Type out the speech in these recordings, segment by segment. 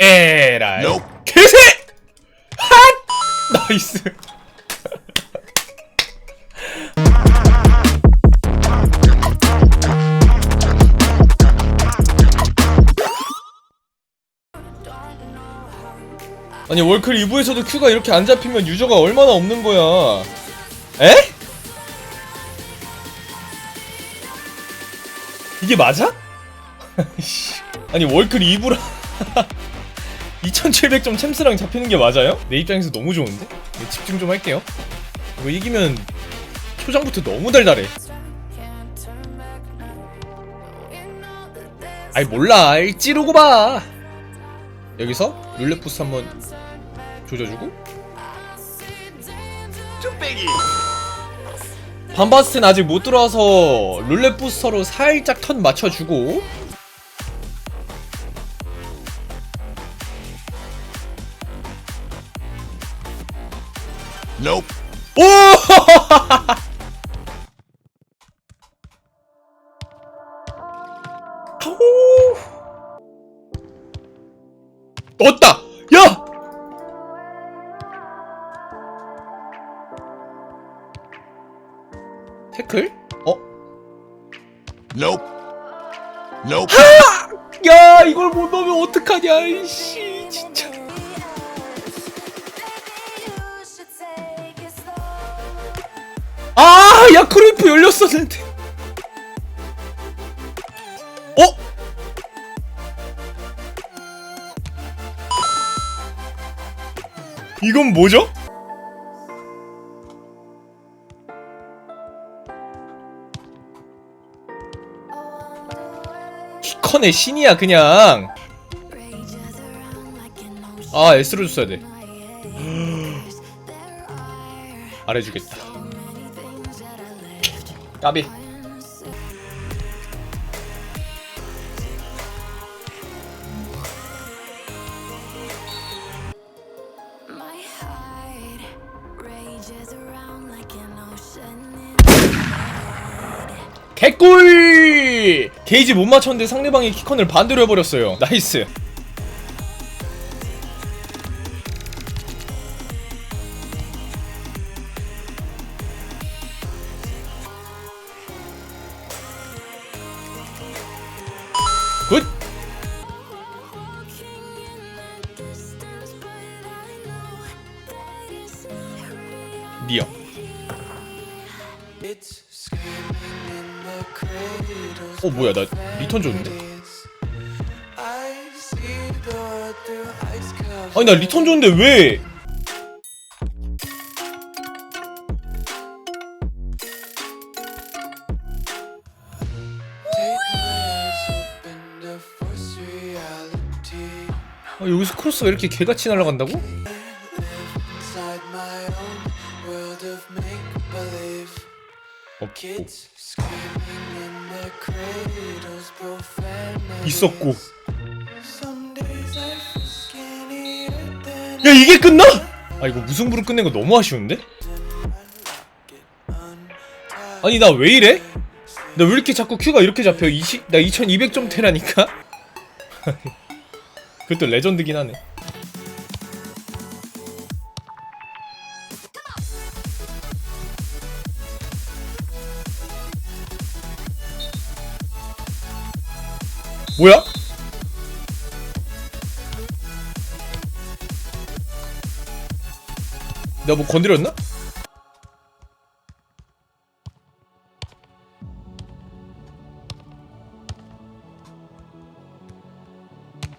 에라이 Nope. 개새 핫 나이스 아니 월클 2부에서도 큐가 이렇게 안 잡히면 유저가 얼마나 없는 거야 에? 이게 맞아? 아니 월클 2부라 2700점 챔스랑 잡히는 게 맞아요? 내 입장에서 너무 좋은데? 네, 집중 좀 할게요. 이거 이기면 초장부터 너무 달달해. 아이 몰라. 이 찌르고 봐. 여기서 룰렛 부스 한번 조져주고. 뚝배기. 반바스텐 아직 못 들어와서 룰렛 부스터로 살짝 턴 맞춰주고 Nope. 오! 아우. 떴다! 야! 태클? 어? Nope. Nope. 야 이걸 못 넣으면 어떡하냐 이씨 아 야크루이프 열렸었는데 어? 이건 뭐죠? 키컨의 신이야 그냥 아 S로 줬어야 돼 알아주겠다 까비. 개꿀! 게이지 못 맞췄는데 상대방이 키컨을 반대로 해버렸어요. 나이스 뭐야 나 리턴 줬는데? 아니 나 리턴 줬는데 왜 아, 여기서 크로스가 이렇게 개같이 날아간다고? inside my own world of make believe. 없고 있었고 야 이게 끝나? 아 이거 무승부로 끝낸 거 너무 아쉬운데? 아니 나 왜 이래? 나 왜 이렇게 자꾸 큐가 이렇게 잡혀? 20, 나 2200점대라니까? 그것도 레전드긴 하네 뭐야? 내가 뭐 건드렸나?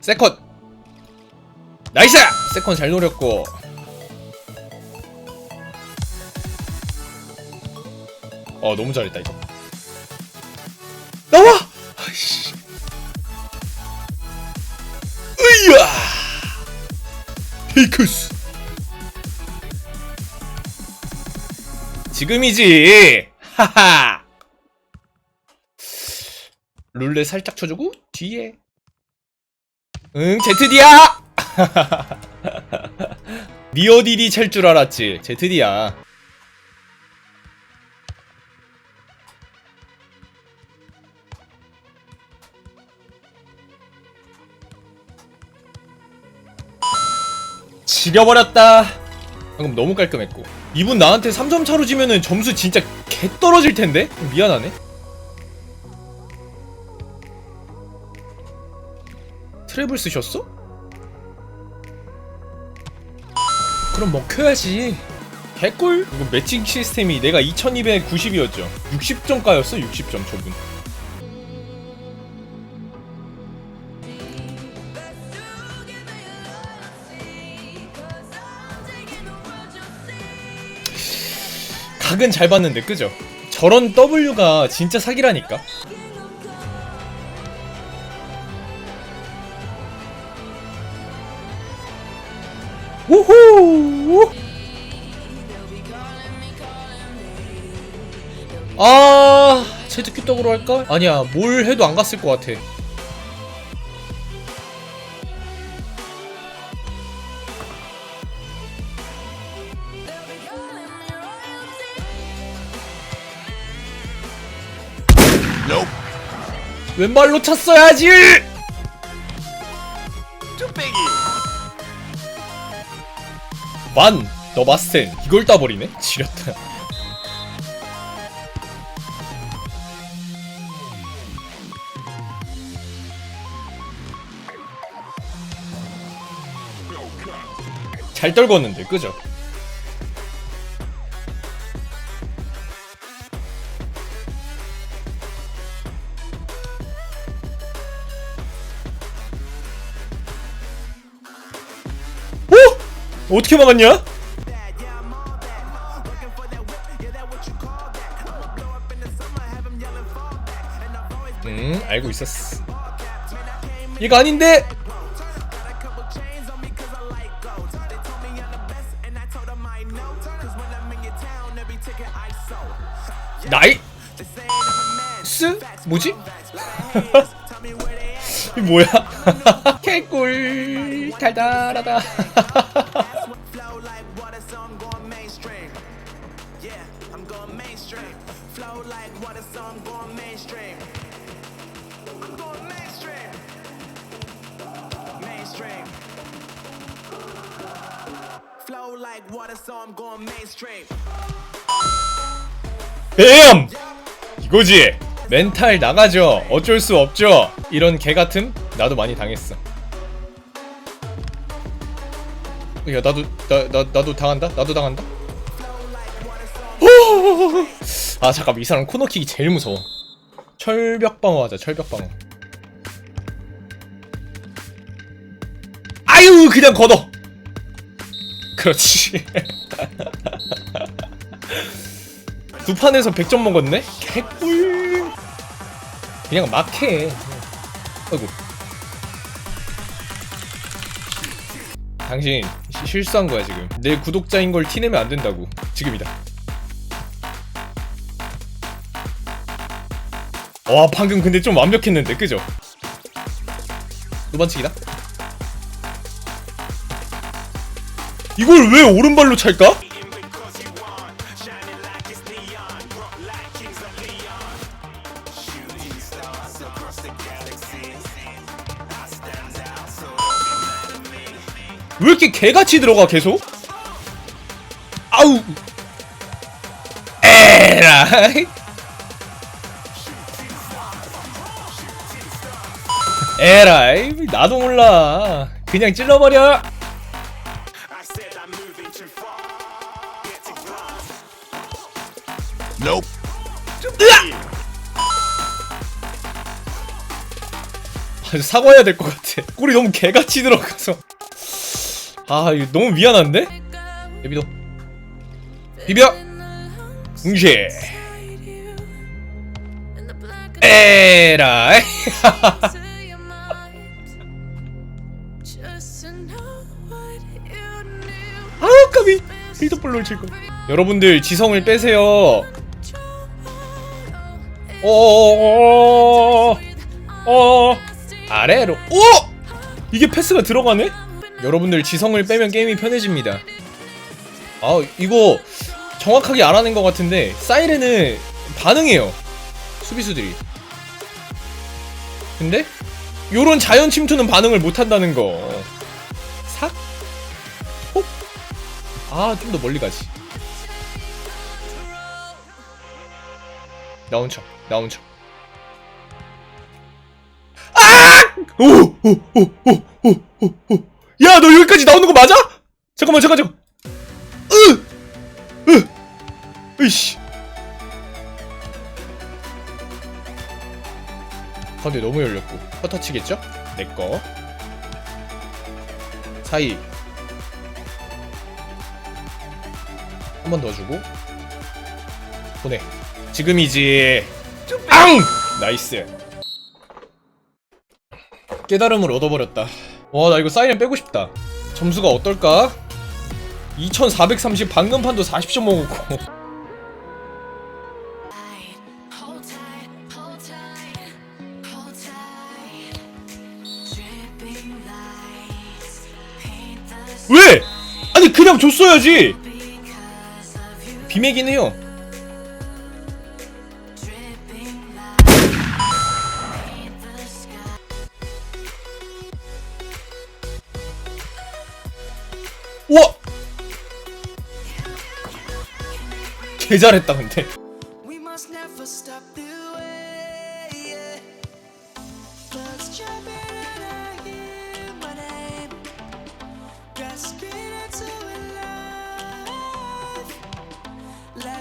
세컨 나이스! 세컨 잘 노렸고 어 너무 잘했다 이거 이야! 페이크스. 지금이지. 하하! 룰렛 살짝 쳐주고 뒤에. 응 제트디야! 니어디디 찰 줄 알았지. 제트디야 지려버렸다. 방금 너무 깔끔했고. 이분 나한테 3점 차로 지면은 점수 진짜 개 떨어질 텐데? 미안하네. 트랩을 쓰셨어? 그럼 먹혀야지. 개꿀? 이거 매칭 시스템이 내가 2290이었죠. 60점가였어 60점 저분 각은 잘 봤는데 그죠? 저런 W가 진짜 사기라니까 우후 아 제드 큐떡으로 할까? 아니야 뭘 해도 안 갔을 것 같아 왼발로 찼어야지 만! 너 마스텐 이걸 따버리네? 지렸다 잘 떨궜는데 그죠? 어떻게 막았냐? 음 알고 있었어 이거 아닌데 나이 스 뭐지? 이 뭐야? 개꿀 달달하다. Flow like water, so I'm going mainstream. 뱀! 이거지. 멘탈 나가죠. 어쩔 수 없죠. 이런 개 같음 나도 많이 당했어. 야 나도 나, 나 나도 당한다. 나도 당한다. 오! 아 잠깐 이 사람 코너킥이 제일 무서워. 철벽 방어 하자. 철벽 방어. 아유 그냥 걷어. 그렇지. 두 판에서 100점 먹었네? 개꿀 그냥 막 해. 아이고. 당신 시- 실수한 거야 지금. 내 구독자인 걸 티내면 안 된다고. 지금이다. 와 방금 근데 좀 완벽했는데 그죠? 노반칙이다. 이걸 왜 오른발로 찰까? 왜 이렇게 개같이 들어가 계속? 아우 에라이 에라이 나도 몰라 그냥 찔러버려 Nope. 아주 사과해야 될 것 같아. 꼴이 너무 개같이 들어가서. 아 이거 너무 미안한데? 예비도. 비벼. 웅시 에라이 아우 까비 필드볼로 칠 거. 여러분들 지성을 빼세요. 어어 어어 어 아래로 오 이게 패스가 들어가네? 여러분들 지성을 빼면 게임이 편해집니다. 아 이거 정확하게 알아낸 것 같은데 사이렌은 반응해요 수비수들이. 근데 요런 자연 침투는 반응을 못 한다는 거. 아 좀 더 멀리 가지. 나온 척 나온 척. 아! 오오오오오오오 야 너 여기까지 나오는 거 맞아? 잠깐만 잠깐 잠깐 으 으. 으이씨. 가운데 너무 열렸고. 헛터치겠죠? 내꺼 사이 한 번 더 주고 보내 지금이지 앙! 나이스 깨달음을 얻어버렸다 와 나 이거 사이렌 빼고 싶다 점수가 어떨까? 2430 방금 판도 40점 먹었고 왜? 아니 그냥 줬어야지. 비매긴 해요. 우와 개 잘했다 근데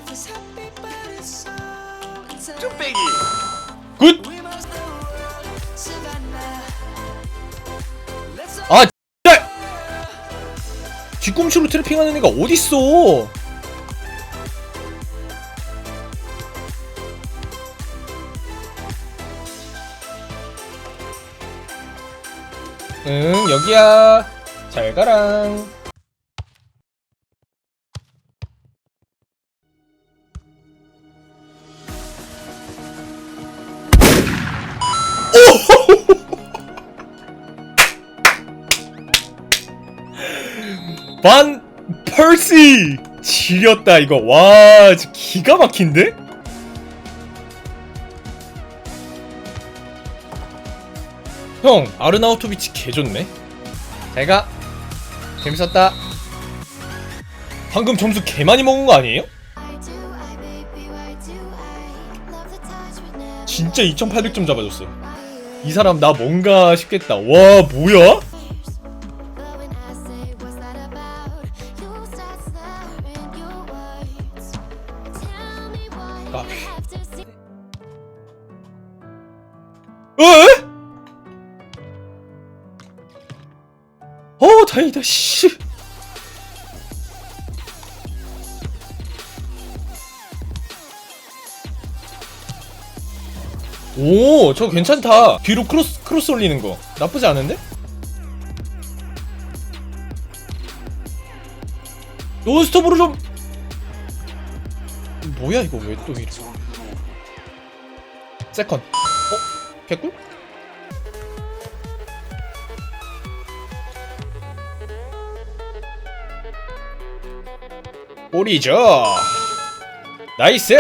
Insane. 굿! 아 진짜 뒤꿈치로 트래핑하는 애가 어딨어 응 여기야 잘 가랑 반 펄시 지렸다 이거 와 기가 막힌데? 형 아르나우토비치 개좋네 잘가 재밌었다 방금 점수 개 많이 먹은 거 아니에요? 진짜 2800점 잡아줬어? 이 사람 나 뭔가 싶겠다 와 뭐야? 어 다행이다 씨 오, 저 괜찮다. 뒤로 크로스, 크로스 올리는 거. 나쁘지 않은데? 논스톱으로 좀. 뭐야, 이거 왜 또 이래. 세컨. 어? 개꿀? 볼이죠. 나이스.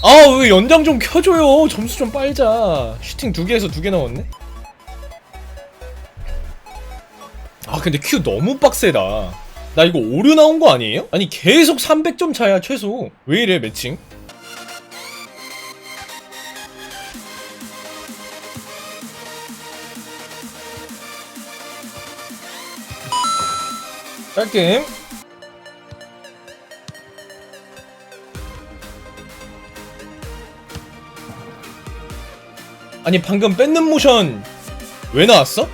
아왜 연장 좀 켜줘요 점수 좀 빨자 슈팅 두 개에서 두 개 나왔네 아 근데 큐 너무 빡세다 나 이거 오류 나온 거 아니에요? 아니 계속 300점 차야 최소 왜 이래 매칭 깔끔 아니 방금 뺏는 모션 왜 나왔어?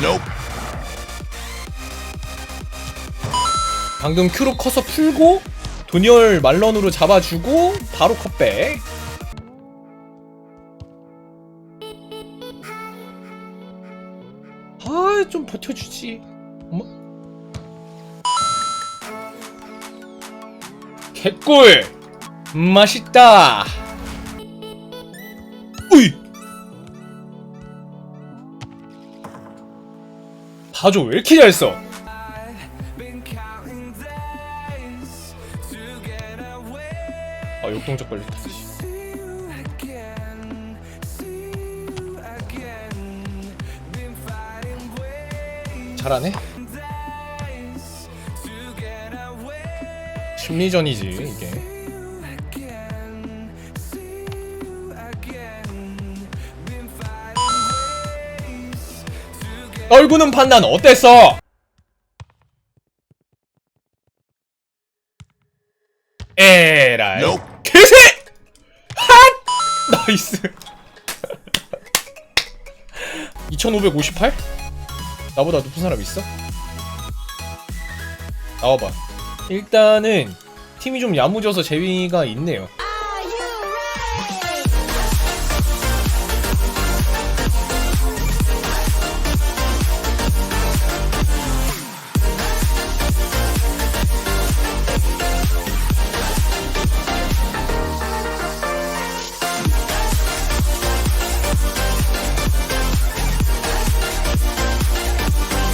Nope. 방금 큐로 커서 풀고 도니얼 말런으로 잡아주고 바로 컷백 아 좀 버텨주지? 엄마? 개꿀! 맛있다! 우이! 봐줘 왜 이렇게 잘 써? 아 역동작 걸렸다 잘하네. 심리전이지 이게. 떨구는 판단 어땠어? 에라이 Nope. 개새! 핫! 나이스 2558? 나보다 높은 사람 있어? 나와봐 일단은 팀이 좀 야무져서 재미가 있네요